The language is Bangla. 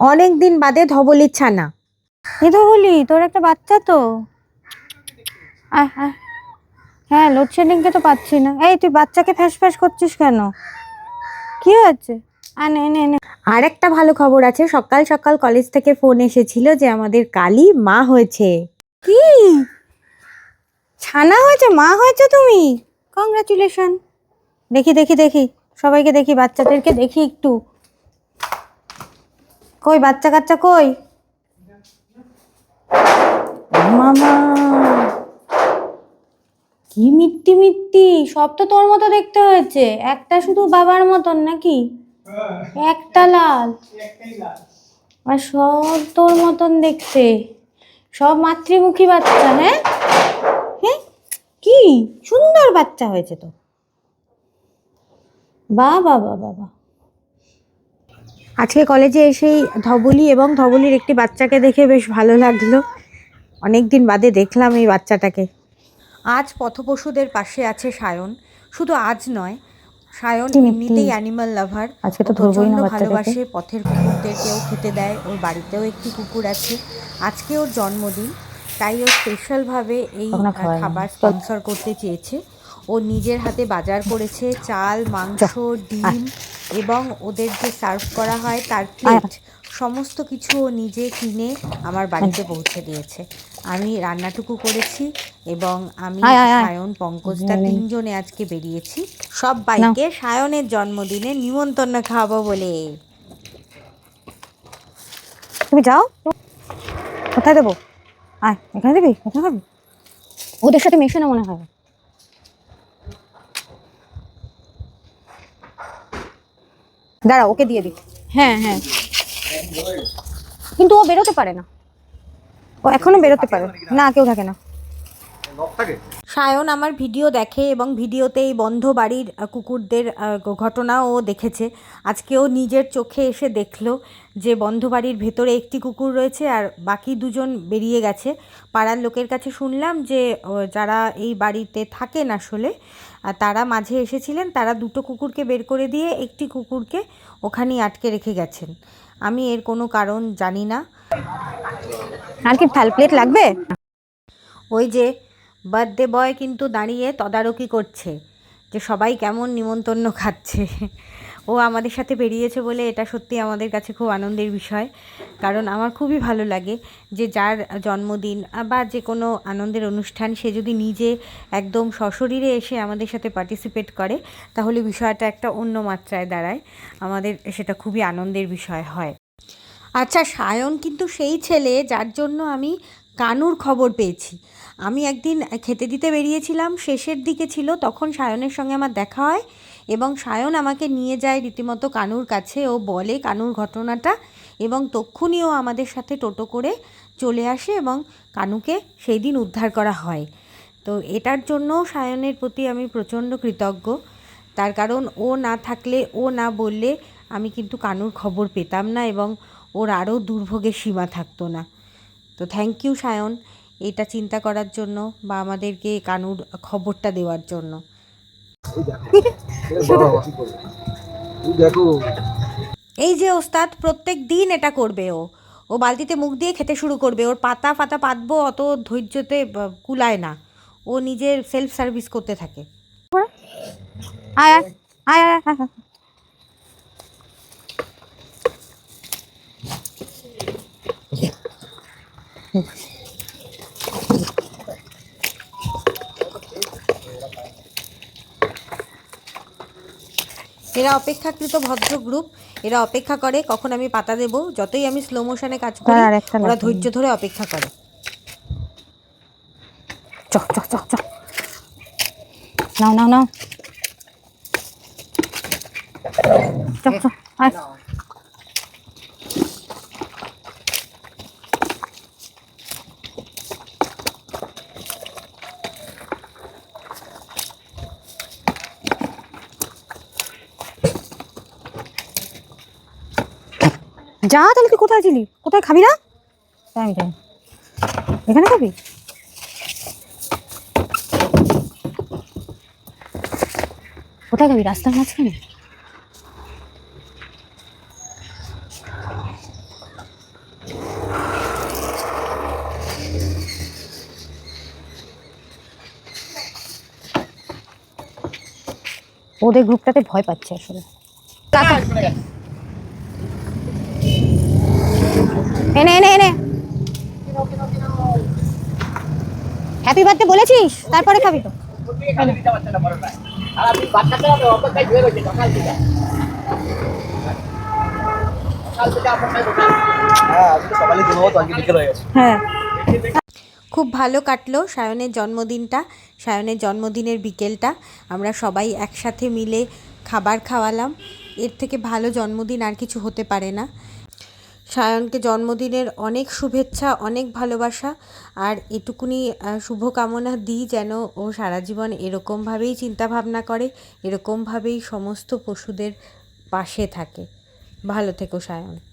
অনেক দিন বাদে ধবলির ছানা। এ ধবলি তোর একটা বাচ্চা তো? আয় আয়। হ্যাঁ লোডশেডিংকে তো পাচ্ছি না। এই তুই বাচ্চাকে ফ্যাস ফ্যাস করছিস কেন? কি হয়েছে? আ নে নে নে। আর একটা ভালো খবর আছে সকাল সকাল কলেজ থেকে ফোন এসেছিল যে আমাদের কালি মা হয়েছে। কি? ছানা হয়েছে মা হয়েছে তুমি? কংগ্রাচুলেশন দেখি দেখি দেখি সবাইকে দেখি বাচ্চাদেরকে দেখি একটু। কই, বাচ্চা কাচ্চা কই? মামা, কি মিট্টি মিট্টি, সব তো তোর মতো দেখতে হয়েছে। একটা শুধু বাবার মতন নাকি? একটা লাল। আর সব তোর মতন দেখতে। সব মাতৃমুখী বাচ্চা হ্যাঁ? হ্যাঁ কি সুন্দর বাচ্চা হয়েছে তো। বা বা বা বাবা আজকে কলেজে এসেই ধবলি এবং ধবলির একটি বাচ্চাকে দেখে বেশ ভালো লাগল। অনেক দিন বাদে দেখলাম এই বাচ্চাটাকে। আজ পথপশুদের পাশে আছে সায়ন। শুধু আজ নয় সায়ন। এমনিতেই অ্যানিমাল লাভার আজকে তো ধরবোই না ভালোবাসে পথের কুকুরদেরকেও খেতে দেয়। ওর বাড়িতেও একটি কুকুর আছে। আজকে ওর জন্মদিন তাই ও স্পেশালভাবে এই। খাবার স্পন্সর করতে চেয়েছে। ও নিজের হাতে বাজার করেছে চাল মাংস ডিম। এবং ওদের যে সার্ভ করা হয় তার প্লেট সমস্ত কিছু ও নিজে কিনে আমার বাড়িতে পৌঁছে দিয়েছে। আমি রান্নাটুকু করেছি এবং আমি। সায়ন পঙ্কজটা তিনজনে আজকে বেরিয়েছি। সব বাইকে সায়নের জন্মদিনে নিমন্ত্রণ খাওয়াবো বলে। তুমি যাও। কোথায় দেবো? আয় এখানে দিবি? কোথায় খাবি ওদের সাথে মেশে না মনে হয়। দাঁড়া ওকে দিয়ে দিই। হ্যাঁ হ্যাঁ। কিন্তু ও বেরোতে পারে না। ও এখনও বেরোতে পারে। না কেউ থাকে না। সায়ন আমার ভিডিও দেখে এবং ভিডিওতে এই বন্ধ বাড়ির কুকুরদের ঘটনাও দেখেছে। আজকেও নিজের চোখে এসে দেখল যে বন্ধ বাড়ির ভেতরে একটি কুকুর রয়েছে আর বাকি দুজন বেরিয়ে গেছে। পাড়ার লোকের কাছে শুনলাম যে যারা এই বাড়িতে থাকেন আসলে তারা মাঝে এসেছিলেন তারা দুটো কুকুরকে বের করে দিয়ে একটি কুকুরকে ওখানেই আটকে রেখে গেছেন। আমি এর কোনো কারণ জানি না। আর কি ফ্যাল প্লেট লাগবে? ওই যে বার্থডে বয় কিন্তু দাঁড়িয়ে তদারকি করছে যে সবাই কেমন নিমন্ত্রণ খাচ্ছে। ও আমাদের সাথে বেরিয়েছে বলে এটা সত্যি আমাদের কাছে খুব আনন্দের বিষয়। কারণ আমার খুবই ভালো লাগে যে যার জন্মদিন বা যে কোনো আনন্দের অনুষ্ঠান সে যদি নিজে একদম সশরীরে এসে আমাদের সাথে পার্টিসিপেট করে, তাহলে বিষয়টা একটা অন্য মাত্রায় দাঁড়ায়। আমাদের সেটা খুবই আনন্দের বিষয় হয়। আচ্ছা সায়ন কিন্তু সেই ছেলে যার জন্য আমি কানুর খবর পেয়েছি। আমি একদিন খেতে দিতে বেরিয়েছিলাম, শেষের দিকে ছিল, তখন সায়নের সঙ্গে আমার দেখা হয় এবং সায়ন আমাকে নিয়ে যায় রীতিমতো কানুর কাছে, ও বলে কানুর ঘটনাটা এবং তক্ষুনিও আমাদের সাথে টোটো করে চলে আসে এবং কানুকে সেই দিন উদ্ধার করা হয়। তো এটার জন্য সায়নের প্রতি আমি প্রচণ্ড কৃতজ্ঞ। তার কারণ ও না থাকলে, ও না বললে আমি কিন্তু কানুর খবর পেতাম না এবং ওর আরও দুর্ভোগের সীমা থাকতো না। তো থ্যাংক ইউ সায়ন। এটা চিন্তা করার জন্য বা আমাদেরকে কানুর খবরটা দেওয়ার জন্য। এই যে ওস্তাদ, প্রত্যেক দিন এটা করবে ও। ও বালতিতে মুখ দিয়ে খেতে শুরু করবে। ওর পাতা ফাতা পাতবো, অত ধৈর্যতে কুলায় না। ও নিজের সেলফ সার্ভিস করতে থাকে। এরা অপেক্ষাকৃত ভদ্র গ্রুপ এরা অপেক্ষা করে কখন আমি পাতা দেব যতই আমি স্লো মোশনে কাজ করি ওরা ধৈর্য ধরে অপেক্ষা করে। চ চ চ চ। নাও নাও নাও। চ চ আয়। যা তাহলে তুই কোথায় ছিলি? কোথায় খাবি না? টাইম টাইম এখানে খাবি? কোথায় খাবি? রাস্তার মাঝখানে? ওদের গ্রুপটাতে ভয় পাচ্ছে আসলে। এনে এনে এনে। হ্যাপি বার্থডে বলেছিস? তারপরে খাবি তো। হ্যাঁ। খুব ভালো কাটলো সায়নের জন্মদিনটা, সায়নের জন্মদিনের বিকেলটা। আমরা সবাই একসাথে মিলে খাবার খাওয়ালাম। এর থেকে ভালো জন্মদিন আর কিছু হতে পারে না। সায়নকে জন্মদিনের অনেক শুভেচ্ছা, অনেক ভালোবাসা আর এটুকুনি শুভকামনা দিই যেন ও সারা জীবন এরকমভাবেই চিন্তাভাবনা করে, এরকমভাবেই সমস্ত পশুদের পাশে থাকে। ভালো থেকো সায়ন।